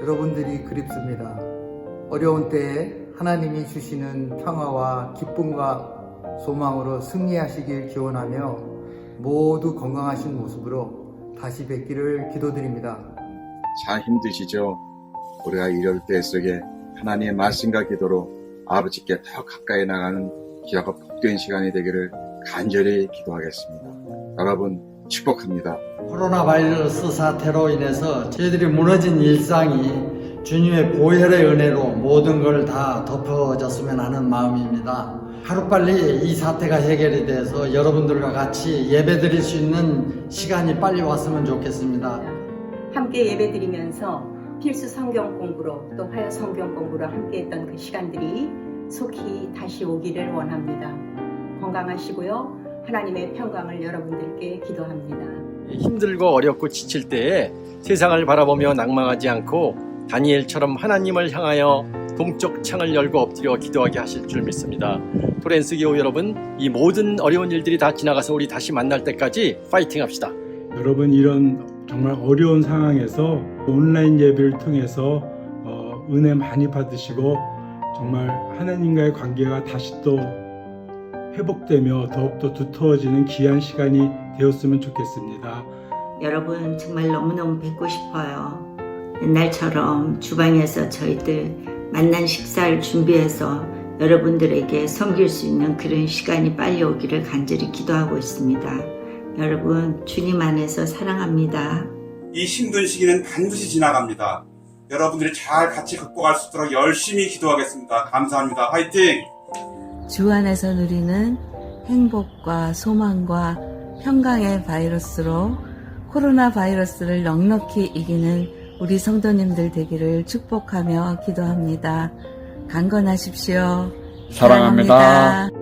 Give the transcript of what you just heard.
여러분들이 그립습니다. 어려운 때에 하나님이 주시는 평화와 기쁨과 소망으로 승리하시길 기원하며 모두 건강하신 모습으로 다시 뵙기를 기도드립니다. 참 힘드시죠? 우리가 이럴 때 속에 하나님의 말씀과 기도로 아버지께 더 가까이 나가는 귀하고 복된 시간이 되기를 간절히 기도하겠습니다. 여러분 축복합니다. 코로나 바이러스 사태로 인해서 저희들이 무너진 일상이 주님의 보혈의 은혜로 모든 걸 다 덮어졌으면 하는 마음입니다. 하루빨리 이 사태가 해결이 돼서 여러분들과 같이 예배 드릴 수 있는 시간이 빨리 왔으면 좋겠습니다. 함께 예배 드리면서 필수 성경 공부로 또 화요 성경 공부로 함께 했던 그 시간들이 속히 다시 오기를 원합니다. 건강하시고요. 하나님의 평강을 여러분들께 기도합니다. 힘들고 어렵고 지칠 때에 세상을 바라보며 낭망하지 않고 다니엘처럼 하나님을 향하여 동쪽 창을 열고 엎드려 기도하게 하실 줄 믿습니다. 토렌스 교우 여러분, 이 모든 어려운 일들이 다 지나가서 우리 다시 만날 때까지 파이팅 합시다. 여러분 이런 정말 어려운 상황에서 온라인 예배를 통해서 어, 은혜 많이 받으시고 정말 하나님과의 관계가 다시 또 회복되며 더욱더 두터워지는 귀한 시간이 되었으면 좋겠습니다. 여러분 정말 너무너무 뵙고 싶어요. 옛날처럼 주방에서 저희들 만난 식사를 준비해서 여러분들에게 섬길 수 있는 그런 시간이 빨리 오기를 간절히 기도하고 있습니다. 여러분 주님 안에서 사랑합니다. 이 힘든 시기는 반드시 지나갑니다. 여러분들이 잘 같이 극복할 수 있도록 열심히 기도하겠습니다. 감사합니다. 화이팅! 주 안에서 누리는 행복과 소망과 평강의 바이러스로 코로나 바이러스를 넉넉히 이기는 우리 성도님들 되기를 축복하며 기도합니다. 강건하십시오. 사랑합니다. 사랑합니다.